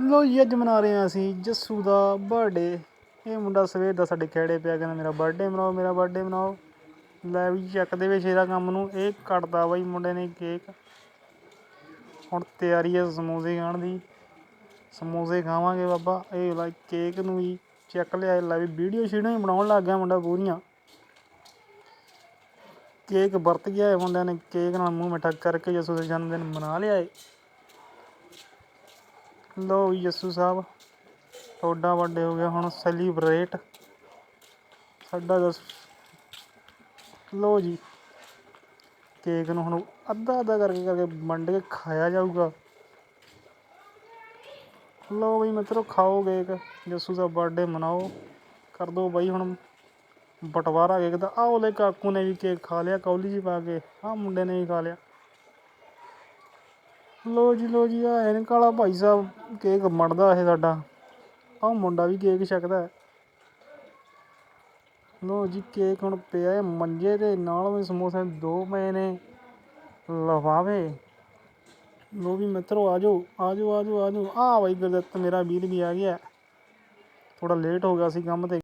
ਲੋ ਜੀ, ਅੱਜ ਮਨਾ ਰਹੇ ਹਾਂ ਅਸੀਂ ਜੱਸੂ ਦਾ ਬਰਥਡੇ ਇਹ ਮੁੰਡਾ ਸਵੇਰ ਦਾ ਸਾਡੇ ਖੇੜੇ ਪਿਆ, ਕਹਿੰਦਾ ਮੇਰਾ ਬਰਥਡੇ ਮਨਾਓ, ਮੇਰਾ ਬਰਥਡੇ ਮਨਾਓ। ਲੈ ਵੀ ਚੱਕ ਦੇ ਵਿੱਚ ਇਹਦਾ ਕੰਮ ਨੂੰ, ਇਹ ਕੱਟਦਾ ਬਾਈ ਮੁੰਡੇ ਨੇ ਕੇਕ ਹੁਣ ਤਿਆਰੀ ਹੈ ਸਮੋਸੇ ਖਾਣ ਦੀ। ਸਮੋਸੇ ਖਾਵਾਂਗੇ ਬਾਬਾ, ਇਹ ਲੈ ਕੇਕ ਨੂੰ ਵੀ ਚੱਕ ਲਿਆ ਲੈ ਵੀ ਵੀਡੀਓ ਸ਼ੀਡੀਓ ਹੀ ਬਣਾਉਣ ਲੱਗ ਗਿਆ ਮੁੰਡਾ ਪੂਰੀਆਂ। ਕੇਕ ਵਰਤ ਗਿਆ ਹੈ ਮੁੰਡਿਆਂ ਨੇ ਕੇਕ ਨਾਲ ਮੂੰਹ ਮਿੱਠਾ ਕਰਕੇ ਜੱਸੂ ਦਾ ਜਨਮ ਦਿਨ ਮਨਾ ਲਿਆ ਏ। ਲੋ ਵੀ ਜੱਸੂ ਸਾਹਿਬ, ਤੁਹਾਡਾ ਬਰਥਡੇ ਹੋ ਗਿਆ ਹੁਣ ਸੈਲੀਬ੍ਰੇਟ ਸਾਡਾ ਦਸ ਲੋ ਜੀ ਕੇਕ ਨੂੰ ਹੁਣ ਅੱਧਾ ਅੱਧਾ ਕਰਕੇ ਕਰਕੇ ਵੰਡ ਕੇ ਖਾਇਆ ਜਾਊਗਾ। ਲੋ ਬਈ ਮਿੱਤਰੋ, ਖਾਓ ਕੇਕ ਜੱਸੂ ਦਾ ਬਰਥਡੇ ਮਨਾਓ। ਕਰ ਦੋ ਬਾਈ ਹੁਣ ਬਟਵਾਰਾ ਕੇਕ ਦਾ। ਆਹ ਉਹਲੇ ਕਾਕੂ ਨੇ ਵੀ ਕੇਕ ਖਾ ਲਿਆ, ਕੌਲੀ ਜੀ ਪਾ ਕੇ। ਆਹ ਮੁੰਡੇ ਨੇ ਵੀ ਖਾ ਲਿਆ। ਲੋ ਜੀ ਲੋ ਜੀ ਆ ਐਨਕ ਵਾਲਾ ਭਾਈ ਸਾਹਿਬ, ਕੇਕ ਮੜਦਾ ਇਹ ਸਾਡਾ। ਆਹ ਮੁੰਡਾ ਵੀ ਕੇਕ ਛਕਦਾ ਹੈ। ਲੋ ਜੀ, ਕੇਕ ਹੁਣ ਪਿਆ ਹੈ ਮੰਜੇ ਦੇ ਨਾਲ ਵੀ ਸਮੋਸੇ ਦੋ ਪਏ ਨੇ ਲਵਾਵੇ ਲੋ ਵੀ ਮਿੱਤਰੋ ਆਜੋ ਆਜੋ ਆਜੋ ਆਜੋ ਆ ਬਾਈ ਗੁਰਦੱਤ, ਮੇਰਾ ਵੀਰ ਵੀ ਆ ਗਿਆ। ਥੋੜਾ ਲੇਟ ਹੋ ਗਿਆ ਸੀ ਕੰਮ ਤੇ।